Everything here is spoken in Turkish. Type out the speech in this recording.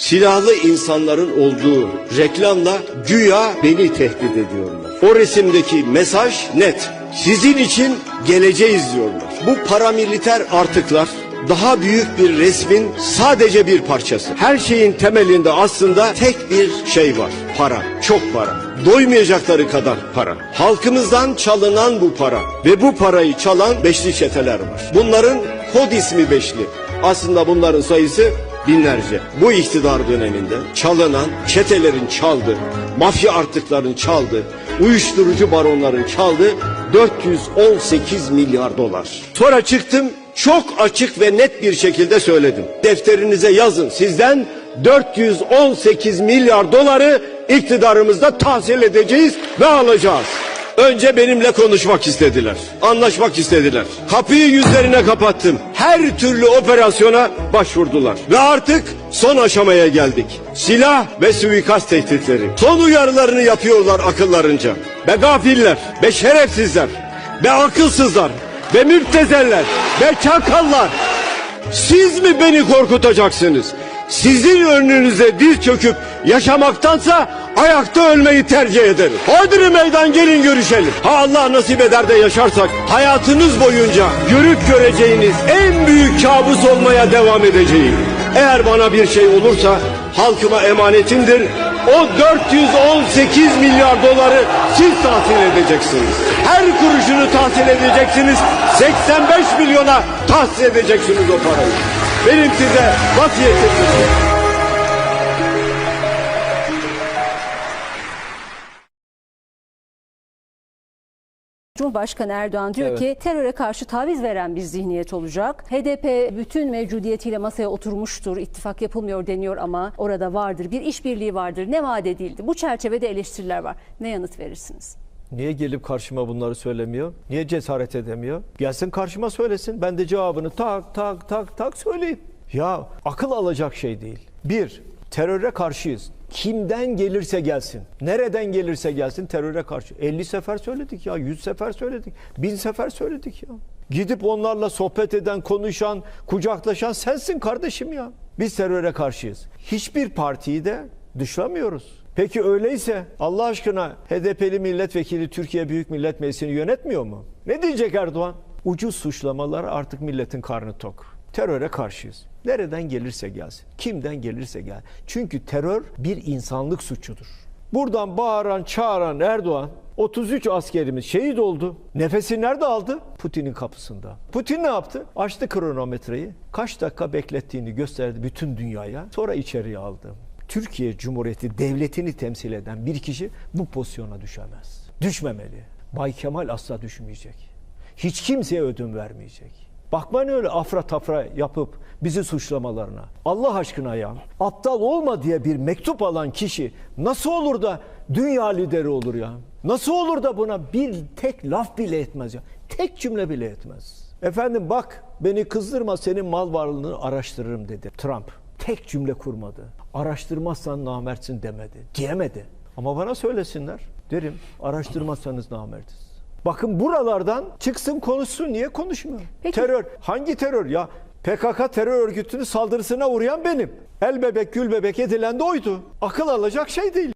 silahlı insanların olduğu reklamla güya beni tehdit ediyorlar. O resimdeki mesaj net. Sizin için geleceğiz diyorlar. Bu paramiliter artıklar daha büyük bir resmin sadece bir parçası. Her şeyin temelinde aslında tek bir şey var. Para. Çok para. Doymayacakları kadar para. Halkımızdan çalınan bu para ve bu parayı çalan beşli çeteler var. Bunların kod ismi beşli. Aslında bunların sayısı binlerce. Bu iktidar döneminde çalınan çetelerin çaldı, mafya artıkların çaldı, uyuşturucu baronların çaldı 418 milyar dolar. Sonra çıktım çok açık ve net bir şekilde söyledim. Defterinize yazın sizden 418 milyar doları iktidarımızda tahsil edeceğiz ve alacağız. Önce benimle konuşmak istediler. Anlaşmak istediler. Kapıyı yüzlerine kapattım. Her türlü operasyona başvurdular. Ve artık son aşamaya geldik. Silah ve suikast tehditleri. Son uyarılarını yapıyorlar akıllarınca. Be gafiller, be şerefsizler, be akılsızlar, be müptezeller, be çakallar. Siz mi beni korkutacaksınız? Sizin önünüze diz çöküp yaşamaktansa ayakta ölmeyi tercih ederim. Hodri meydan gelin görüşelim. Ha Allah nasip eder de yaşarsak hayatınız boyunca görüp göreceğiniz en büyük kabus olmaya devam edeceğim. Eğer bana bir şey olursa halkıma emanetimdir. O 418 milyar doları siz tahsil edeceksiniz. Her kuruşunu tahsil edeceksiniz. 85 milyona tahsil edeceksiniz o parayı. Benim size vasiyetim Cumhurbaşkanı Erdoğan diyor Evet. ki teröre karşı taviz veren bir zihniyet olacak. HDP bütün mevcudiyetiyle masaya oturmuştur. İttifak yapılmıyor deniyor ama orada vardır. Bir işbirliği vardır. Ne vaat edildi? Bu çerçevede eleştiriler var. Ne yanıt verirsiniz? Niye gelip karşıma bunları söylemiyor? Niye cesaret edemiyor? Gelsin karşıma söylesin. Ben de cevabını tak tak tak tak söyleyeyim. Ya akıl alacak şey değil. Bir, teröre karşıyız. Kimden gelirse gelsin, nereden gelirse gelsin teröre karşı. 50 sefer söyledik ya, 100 sefer söyledik, 1000 sefer söyledik ya. Gidip onlarla sohbet eden, konuşan, kucaklaşan sensin kardeşim ya. Biz teröre karşıyız. Hiçbir partiyi de dışlamıyoruz. Peki öyleyse Allah aşkına HDP'li milletvekili Türkiye Büyük Millet Meclisi'ni yönetmiyor mu? Ne diyecek Erdoğan? Ucuz suçlamalar artık milletin karnı tok. Teröre karşıyız. Nereden gelirse gelsin. Kimden gelirse gel. Çünkü terör bir insanlık suçudur. Buradan bağıran, çağıran Erdoğan 33 askerimiz şehit oldu. Nefesi nerede aldı? Putin'in kapısında. Putin ne yaptı? Açtı kronometreyi. Kaç dakika beklettiğini gösterdi bütün dünyaya. Sonra içeriye aldı. Türkiye Cumhuriyeti devletini temsil eden bir kişi bu pozisyona düşemez. Düşmemeli. Bay Kemal asla düşmeyecek. Hiç kimseye ödün vermeyecek. Bakmayın öyle afra tafra yapıp bizi suçlamalarına. Allah aşkına ya. Aptal olma diye bir mektup alan kişi nasıl olur da dünya lideri olur ya? Nasıl olur da buna bir tek laf bile etmez ya? Tek cümle bile etmez. Efendim bak beni kızdırma senin mal varlığını araştırırım dedi Trump. Tek cümle kurmadı. Araştırmazsan namertsin demedi. Diyemedi. Ama bana söylesinler. Derim araştırmazsanız namertiz. Bakın buralardan çıksın konuşsun. Niye konuşmuyor? Peki. Terör. Hangi terör? Ya PKK terör örgütünün saldırısına uğrayan benim. El bebek gül bebek edilen de oydu. Akıl alacak şey değil.